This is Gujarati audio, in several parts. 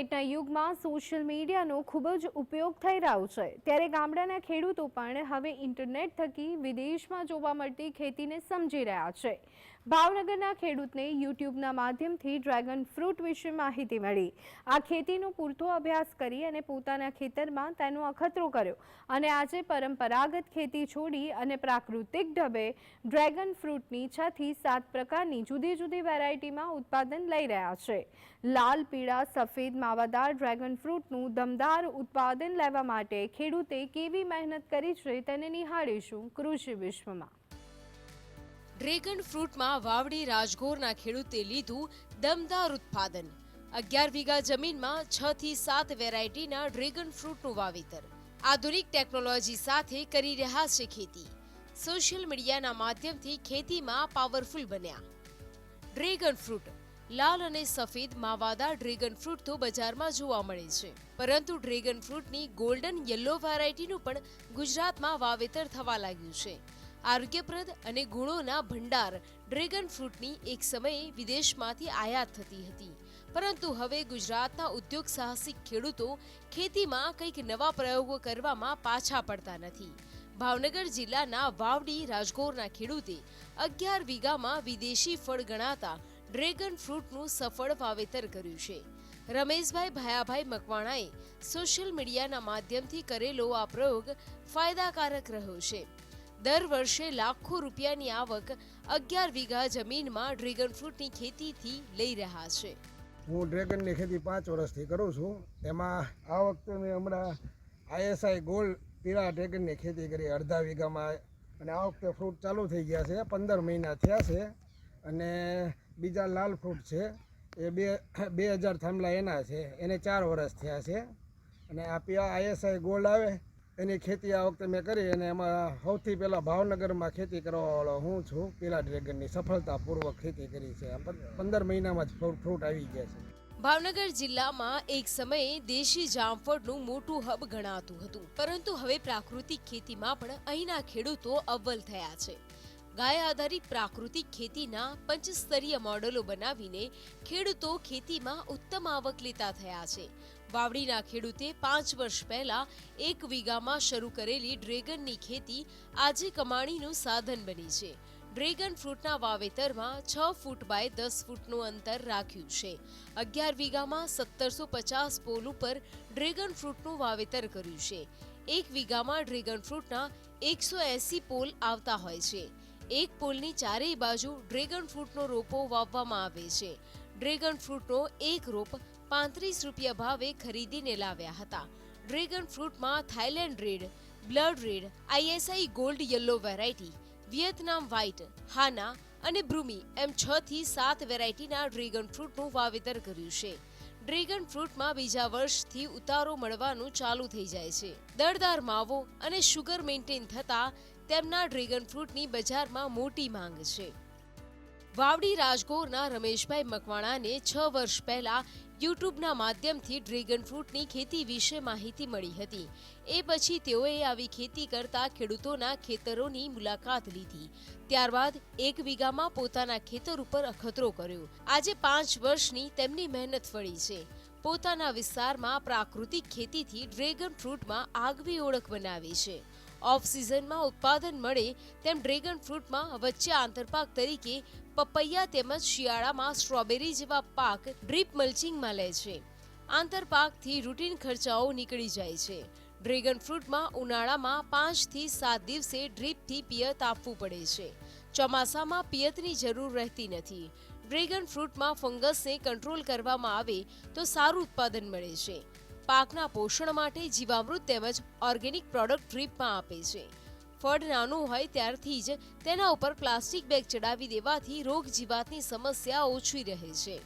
ઇન્ટરનેટના યુગમાં સોશિયલ મીડિયાનો ખૂબ જ ઉપયોગ થઈ રહ્યો છે. ત્યારે ગામડાના ખેડૂતો પણ હવે ઇન્ટરનેટ થકી વિદેશમાં જોવા મળતી ખેતીને સમજી રહ્યા છે. ભાવનગરના ખેડૂતને યુટ્યુબના માધ્યમથી ડ્રેગન ફ્રૂટ વિશે માહિતી મળી. આ ખેતીનો પૂરતો અભ્યાસ કરી અને પોતાના ખેતરમાં તેનો અખતરો કર્યો અને આજે પરંપરાગત ખેતી છોડી અને પ્રાકૃતિક ઢબે ડ્રેગન ફ્રૂટની છથી સાત પ્રકારની જુદી જુદી વેરાયટીમાં ઉત્પાદન લઈ રહ્યા છે. લાલ, પીળા, સફેદ, માવાદાર ડ્રેગન ફ્રૂટનું દમદાર ઉત્પાદન લેવા માટે ખેડૂતે કેવી મહેનત કરી છે તેને નિહાળીશું કૃષિ વિશ્વમાં. ડ્રેગન ફ્રૂટમાં વાવડી રાજગોરના ખેડૂતે લીધું દમદાર ઉત્પાદન અગિયાર વીઘા જમીનમાં છ થી સાત વેરાયટીના ડ્રેગન ફ્રૂટનું વાવેતર આધુનિક ટેકનોલોજી સાથે કરી રહ્યા છે ખેતી સોશિયલ મીડિયાના માધ્યમથી ખેતીમાં પાવરફુલ બન્યા ડ્રેગન ફ્રૂટ લાલ અને સફેદ માવાદા ડ્રેગન ફ્રૂટ તો બજારમાં જોવા મળે છે પરંતુ ડ્રેગન ફ્રૂટની ગોલ્ડન યલો વેરાયટીનું પણ ગુજરાતમાં વાવેતર થવા લાગ્યું છે આરોગ્યપ્રદ અને ગુણોના ભંડાર ડ્રેગન ફ્રૂટની એક સમયે વિદેશમાંથી આયાત થતી હતી. પરંતુ હવે ગુજરાતના ઉદ્યોગ સાહસિક ખેડૂતો ખેતીમાં કંઈક નવા પ્રયોગો કરવામાં પાછા પડતા નથી. ભાવનગર જિલ્લાના વાવડી રાજગોરના ખેડૂતે અગિયાર વીઘામાં વિદેશી ફળ ગણાતા ડ્રેગન ફ્રૂટનું સફળ વાવેતર કર્યું છે. રમેશભાઈ ભાયાભાઈ મકવાણાએ સોશિયલ મીડિયાના માધ્યમથી કરેલો આ પ્રયોગ ફાયદાકારક રહ્યો છે. દર વર્ષે લાખો રૂપિયાની આવક અગિયાર વીઘા જમીનમાં ડ્રેગન ફ્રૂટની ખેતીથી લઈ રહ્યા છે. હું ડ્રેગનની ખેતી પાંચ વર્ષથી કરું છું. એમાં આ વખતે મેં હમણાં આઈએસઆઈ ગોલ્ડ પીળા ડ્રેગનની ખેતી કરી અડધા વીઘામાં. અને આ વખતે ફ્રૂટ ચાલુ થઈ ગયા છે. પંદર મહિના થયા છે. અને બીજા લાલ ફ્રૂટ છે. એ બે બે હજાર થાંભલા એના છે. એને ચાર વર્ષ થયા છે. અને આ પીળા આઈએસઆઈ ગોલ્ડ આવે એની ખેતી આ વખતે મેં કરી અને એમાં સૌથી પહેલાં ભાવનગરમાં ખેતી કરવાવાળો હું છું. પેલા ડ્રેગનની સફળતાપૂર્વક ખેતી કરી છે. પંદર મહિનામાં જ ફ્રૂટ આવી ગયા છે. ભાવનગર જિલ્લામાં એક સમયે દેશી જામફળનું મોટું હબ ગણાતું હતું. પરંતુ હવે પ્રાકૃતિક ખેતીમાં પણ અહીંના ખેડૂતો અવ્વલ થયા છે. ગાય આધારિત પ્રાકૃતિક ખેતીના પંચસ્તરીય મોડેલો બનાવીને ખેડૂતો ખેતીમાં ઉત્તમ આવક લેતા થયા છે. વાવડીના ખેડૂતે પાંચ વર્ષ પહેલા એક વીઘામાં શરૂ કરેલી ડ્રેગનની ખેતી આજે કમાણીનું સાધન બની છે. ડ્રેગન ફ્રૂટના વાવેતરમાં છ ફૂટ બાય દસ ફૂટનું અંતર રાખ્યું છે. અગિયાર વીઘામાં સત્તરસો પચાસ પોલ ઉપર ડ્રેગન ફ્રૂટનું વાવેતર કર્યું છે. એક વીઘામાં ડ્રેગન ફ્રૂટના એકસો એંસી પોલ આવતા હોય છે. એક પોલની ચારેય બાજુ ડ્રેગન ફ્રૂટનો રોપો વાવવામાં આવે છે. ડ્રેગન ફ્રૂટનો એક રોપ પાંત્રીસ રૂપિયા ભાવે ખરીદીને લાવ્યા હતા. Dragon ફ્રૂટમાં Thailand red, blood red, ISI gold, yellow variety, Vietnam white, હાના અને બ્રુમી એમ છ થી સાત વેરાયટીના ડ્રેગન ફ્રૂટનું વાવેતર કર્યું છે. ડ્રેગન ફ્રૂટમાં બીજા વર્ષથી ઉતારો મળવાનું ચાલુ થઈ જાય છે. દળદાર માવો અને શુગર મેન્ટેન થતા તેમના ડ્રેગન ફ્રૂટની બજારમાં મોટી માંગ છે. વાવડી રાજગોરના રમેશભાઈ મકવાણાને છ વર્ષ પહેલા યુટ્યુબના માધ્યમથી ડ્રેગન ફ્રૂટની ખેતી વિશે માહિતી મળી હતી. એ પછી તેઓએ આવી ખેતી કરતા ખેડૂતોના ખેતરોની મુલાકાત લીધી. ત્યારબાદ એક વીઘામાં પોતાના ખેતર ઉપર અખતરો કર્યો. આજે પાંચ વર્ષની તેમની મહેનત ફળી છે. પોતાના વિસ્તારમાં પ્રાકૃતિક ખેતીથી ડ્રેગન ફ્રૂટમાં આગવી ઓળખ બનાવી છે. ઓફ સિઝનમાં ઉત્પાદન મળે તેમ ડ્રેગન ફ્રૂટમાં વચ્ચે આંતરપાક તરીકે પપૈયા તેમજ શિયાળામાં સ્ટ્રોબેરી જેવા પાક ડ્રીપ મલ્ચિંગમાં લે છે. આંતરપાકથી રૂટીન ખર્ચાઓ નીકળી જાય છે. ડ્રેગન ફ્રૂટમાં ઉનાળામાં પાંચથી સાત દિવસે ડ્રીપથી પિયત આપવું પડે છે. ચોમાસામાં પિયતની જરૂર રહેતી નથી. ડ્રેગન ફ્રૂટમાં ફંગસને કંટ્રોલ કરવામાં આવે તો સારું ઉત્પાદન મળે છે. પાકના પોષણ માટે જીવામૃત તેમજ ઓર્ગેનિક પ્રોડક્ટ ડ્રીપમાં આપે છે. ફળ નાનું હોય ત્યારથી જ તેના ઉપર પ્લાસ્ટિક બેગ ચડાવી દેવાથી રોગ જીવાતની સમસ્યા ઓછી રહે છે.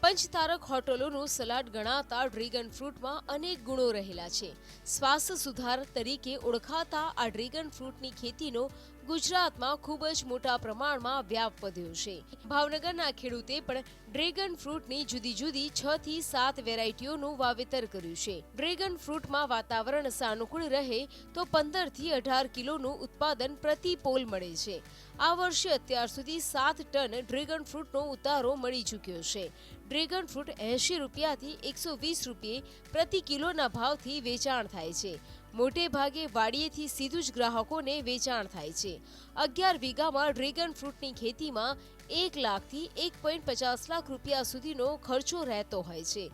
પંચતારક હોટલોનું સલાડ ગણાતા ડ્રેગન ફ્રૂટમાં અનેક ગુણો રહેલા છે. સ્વાસ્થ્ય સુધાર તરીકે ઓળખાતા આ ડ્રેગન ફ્રૂટની ખેતીનો ગુજરાતમાં ખૂબ જ મોટા પ્રમાણમાં વ્યાપ વધ્યો છે. ભાવનગરના ખેડૂતે પણ ડ્રેગન ફ્રૂટની જુદી જુદી છ થી સાત વેરાયટીઓનું વાવેતર કર્યું છે. ડ્રેગન ફ્રૂટમાં વાતાવરણ સાનુકૂળ રહે તો પંદરથી અઢાર કિલોનું ઉત્પાદન પ્રતિ પોલ મળે છે. આ વર્ષે અત્યાર સુધી સાત ટન ડ્રેગન ફ્રૂટનો ઉતારો મળી ચૂક્યો છે. ડ્રેગન ફ્રૂટ એંશી રૂપિયાથી એકસો વીસ રૂપિયે પ્રતિ કિલોના ભાવથી વેચાણ થાય છે. મોટે ભાગે વાડીએથી સીધું જ ગ્રાહકોને વેચાણ થાય છે. અગિયાર વીઘામાં ડ્રેગન ફ્રૂટની ખેતીમાં એક લાખથી એક પોઈન્ટ પચાસ લાખ રૂપિયા સુધીનો ખર્ચો રહેતો હોય છે,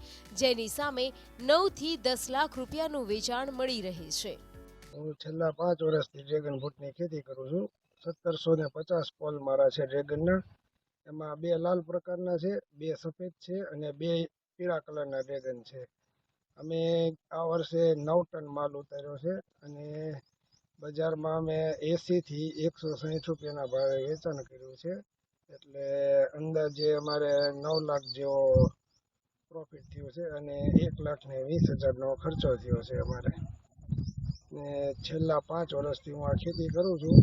જેની સામે નવથી દસ લાખ રૂપિયાનું વેચાણ મળી રહે છે. હું છેલ્લા પાંચ વર્ષથી ડ્રેગન ફ્રૂટની ખેતી કરું છું. સત્તરસો ને પચાસ પોલ મારા છે ડ્રેગનના. એમાં બે લાલ પ્રકારના છે, બે સફેદ છે અને બે પીળા કલરના ડ્રેગન છે. અમે આ વર્ષે નવ ટન માલ ઉતાર્યો છે અને બજારમાં અમે એંસીથી એકસો સાઠ રૂપિયાના ભાવે વેચાણ કર્યું છે. એટલે અંદાજે અમારે નવ લાખ જેવો પ્રોફિટ થયો છે અને એક લાખ ને વીસ હજારનો ખર્ચો થયો છે અમારે. ને છેલ્લા પાંચ વર્ષથી હું આ ખેતી કરું છું.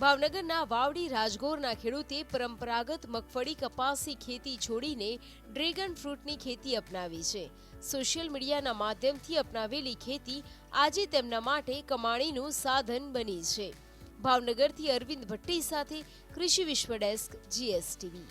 ભાવનગરના વાવડી રાજગોરના ખેડૂતે પરંપરાગત મગફળી કપાસની ખેતી છોડીને ડ્રેગન ફ્રૂટની ખેતી અપનાવી છે. સોશિયલ મીડિયાના માધ્યમથી અપનાવેલી ખેતી આજે તેમના માટે કમાણીનું સાધન બની છે. ભાવનગરથી અરવિંદ ભટ્ટી સાથે કૃષિ વિશ્વ ડેસ્ક, જીએસટીવી.